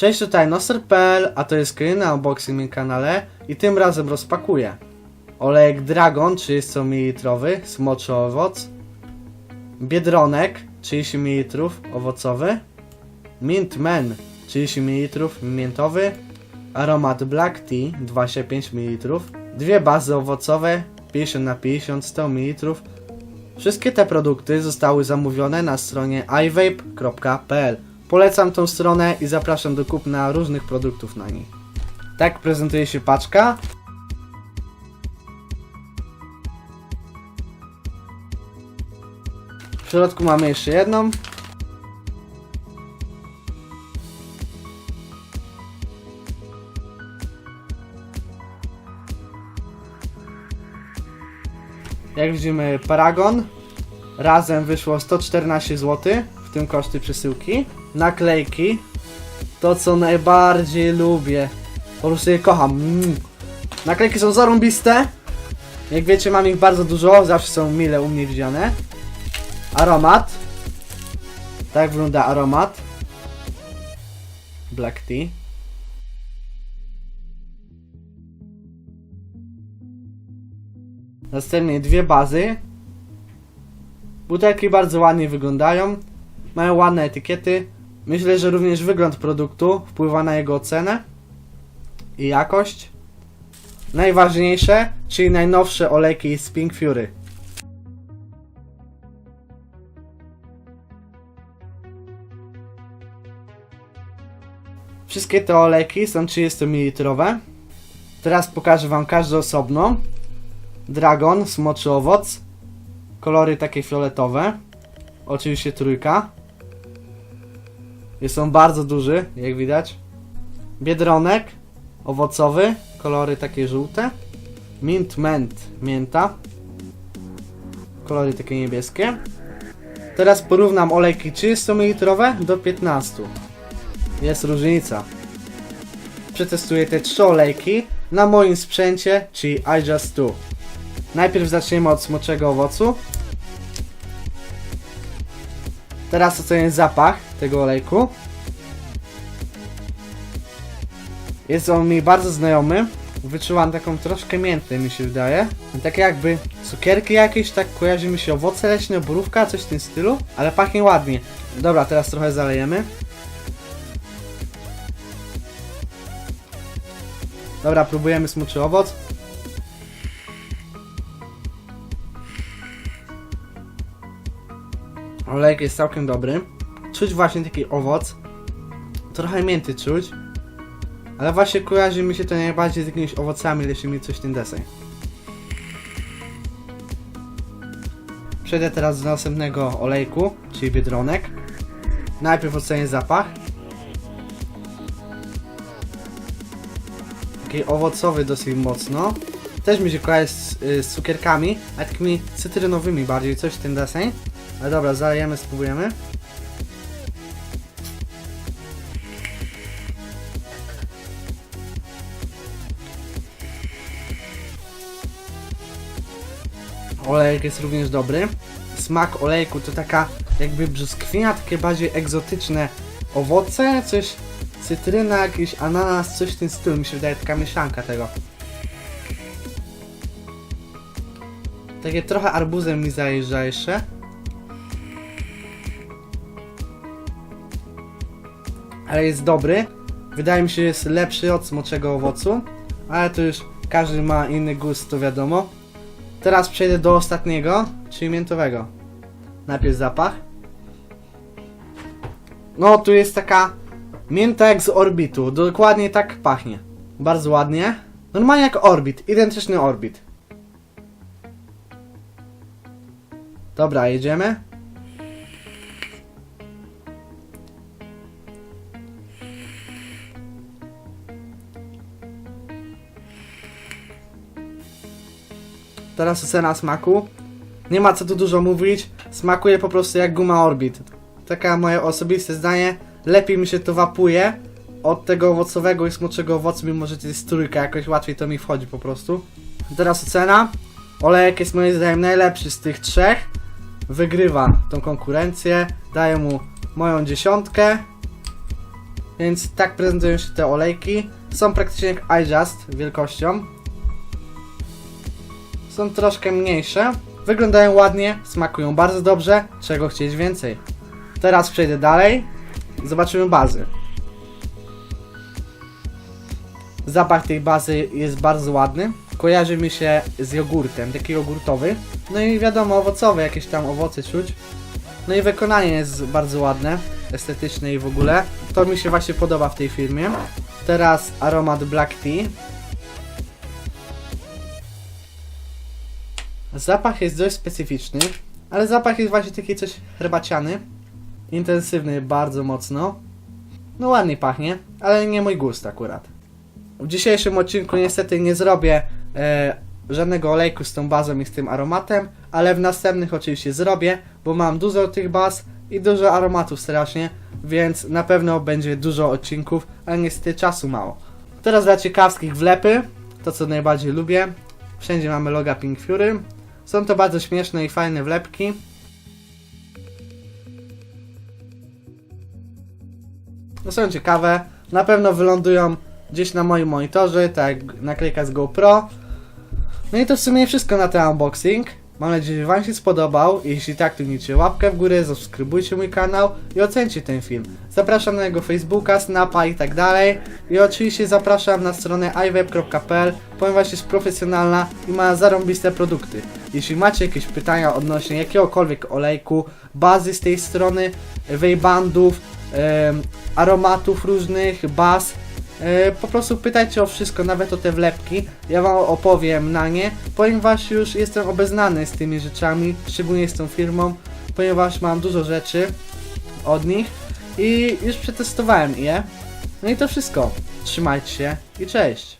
Cześć, tutaj Noster.pl, a to jest kolejny unboxing na kanale i tym razem rozpakuję. Olejek Dragon 30 ml, smoczy owoc, Biedronek 30 ml, owocowy, Mint Man 30 ml, miętowy, aromat Black Tea 25 ml, dwie bazy owocowe 50 na 50 100 ml. Wszystkie te produkty zostały zamówione na stronie ivape.pl. Polecam tą stronę i zapraszam do kupna różnych produktów na niej. Tak prezentuje się paczka. W środku mamy jeszcze jedną. Jak widzimy, Paragon. Razem wyszło 114 zł, w tym koszty przesyłki. Naklejki. To, co najbardziej lubię. Po prostu je kocham. Mm. Naklejki są zarąbiste. Jak wiecie, mam ich bardzo dużo, zawsze są mile u mnie widziane. Aromat. Tak wygląda aromat. Black tea. Następnie dwie bazy. Butelki bardzo ładnie wyglądają. Mają ładne etykiety. Myślę, że również wygląd produktu wpływa na jego ocenę i jakość. Najważniejsze, czyli najnowsze olejki z Pink Fury. Wszystkie te olejki są 30 ml. Teraz pokażę Wam każdy osobno. Dragon, smoczy owoc. Kolory takie fioletowe. Oczywiście trójka. Jest on bardzo duży, jak widać. Biedronek, owocowy, kolory takie żółte. Mint Ment, mięta. Kolory takie niebieskie. Teraz porównam olejki 30 ml do 15. Jest różnica. Przetestuję te trzy olejki na moim sprzęcie, czyli I Just Do. Najpierw zaczniemy od smoczego owocu. Teraz ocenię zapach tego olejku. Jest on mi bardzo znajomy. Wyczułam taką troszkę miętę mi się wydaje. Tak jakby cukierki jakieś, tak kojarzy mi się owoce leśne, borówka, coś w tym stylu. Ale pachnie ładnie. Dobra, teraz trochę zalejemy. Dobra, próbujemy smoczy owoc. Olejek jest całkiem dobry. Czuć właśnie taki owoc. Trochę mięty czuć. Ale właśnie kojarzy mi się to najbardziej z jakimiś owocami leśnymi, coś w ten deseń. Przejdę teraz do następnego olejku, czyli biedronek. Najpierw ocenię zapach. Taki owocowy dosyć mocno. Też mi się kojarzy z, y, z cukierkami, ale takimi cytrynowymi bardziej, coś w ten deseń. Ale dobra, zalejemy, spróbujemy. Olejek jest również dobry. Smak olejku to taka jakby brzoskwina, takie bardziej egzotyczne owoce, coś cytryna, jakiś ananas, coś w tym stylu. Mi się wydaje taka mieszanka tego. Takie trochę arbuzem mi zajeżdża jeszcze. Ale jest dobry. Wydaje mi się, że jest lepszy od smoczego owocu, ale to już każdy ma inny gust, to wiadomo. Teraz przejdę do ostatniego, czyli miętowego. Najpierw zapach. No, tu jest taka mięta jak z orbitu, dokładnie tak pachnie. Bardzo ładnie. Normalnie jak orbit, identyczny orbit. Dobra, jedziemy. Teraz ocena smaku. Nie ma co tu dużo mówić. Smakuje po prostu jak guma Orbit. Taka moje osobiste zdanie. Lepiej mi się to wapuje od tego owocowego i smoczego owocu, mimo że to jest trójka, jakoś łatwiej to mi wchodzi po prostu. Teraz ocena. Olejek jest moim zdaniem najlepszy z tych trzech. Wygrywa tą konkurencję. Daję mu moją dziesiątkę. Więc tak prezentują się te olejki. Są praktycznie jak iJust wielkością. Są troszkę mniejsze. Wyglądają ładnie, smakują bardzo dobrze. Czego chcieć więcej? Teraz przejdę dalej. Zobaczymy bazy. Zapach tej bazy jest bardzo ładny. Kojarzy mi się z jogurtem, taki jogurtowy. No i wiadomo, owocowe, jakieś tam owoce czuć. No i wykonanie jest bardzo ładne, estetyczne i w ogóle. To mi się właśnie podoba w tej firmie. Teraz aromat Black Tea. Zapach jest dość specyficzny, ale zapach jest właśnie taki coś herbaciany. Intensywny bardzo mocno. No ładnie pachnie, ale nie mój gust akurat. W dzisiejszym odcinku niestety nie zrobię e, żadnego olejku z tą bazą i z tym aromatem, ale w następnych oczywiście zrobię, bo mam dużo tych baz i dużo aromatów strasznie, więc na pewno będzie dużo odcinków, ale niestety czasu mało. Teraz dla ciekawskich wlepy, to co najbardziej lubię. Wszędzie mamy loga Pink Fury. Są to bardzo śmieszne i fajne wlepki. No są ciekawe, na pewno wylądują gdzieś na moim monitorze, tak jak naklejka z GoPro. No i to w sumie wszystko na ten unboxing. Mam nadzieję, że Wam się spodobał. Jeśli tak, to kliknijcie łapkę w górę, zasubskrybujcie mój kanał i ocencie ten film. Zapraszam na jego Facebooka, Snapa i tak dalej. I oczywiście zapraszam na stronę iweb.pl, ponieważ jest profesjonalna i ma zarąbiste produkty. Jeśli macie jakieś pytania odnośnie jakiegokolwiek olejku, bazy z tej strony, wejbandów, aromatów różnych, baz, po prostu pytajcie o wszystko, nawet o te wlepki. Ja wam opowiem na nie, ponieważ już jestem obeznany z tymi rzeczami, szczególnie z tą firmą, ponieważ mam dużo rzeczy od nich i już przetestowałem je. No i to wszystko. Trzymajcie się i cześć.